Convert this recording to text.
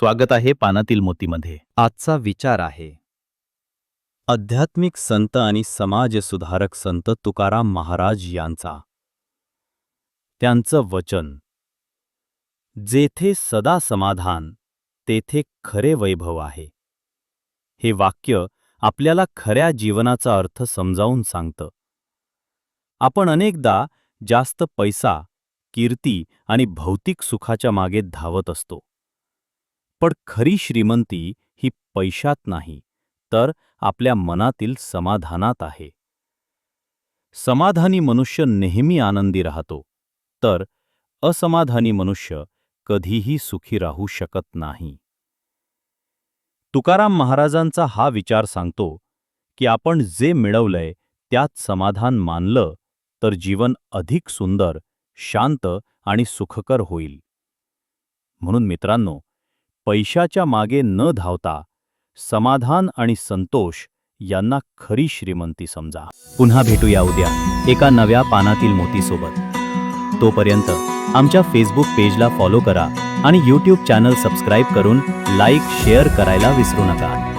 स्वागत आहे पानातील मोतीमध्ये. आजचा विचार आहे. आध्यात्मिक संत आणि समाज सुधारक संत तुकाराम महाराज यांचा. त्यांचं वचन. जेथे सदा समाधान तेथे खरे वैभव आहे. हे वाक्य आपल्याला खऱ्या जीवनाचा अर्थ समजावून सांगतं. आपण अनेकदा जास्त पैसा कीर्ती आणि भौतिक सुखाच्या मागे धावत असतो. पण खरी श्रीमंती ही पैशात नाही तर आपल्या मनातील समाधानात आहे. समाधानी मनुष्य नेहमी आनंदी राहतो तर असमाधानी मनुष्य कधीही सुखी राहू शकत नाही. तुकाराम महाराजांचा हा विचार सांगतो की आपण जे मिळवलंय त्यात समाधान मानलं तर जीवन अधिक सुंदर शांत आणि सुखकर होईल. म्हणून मित्रांनो पैशाच्या मागे न धावता समाधान आणि संतोष यांना खरी श्रीमंती समजा. पुन्हा भेटूया उद्या एका नव्या पानातील मोतीसोबत. तोपर्यंत आमच्या फेसबुक पेजला फॉलो करा आणि यूट्यूब चॅनल सबस्क्राईब करून लाईक शेअर करायला विसरू नका.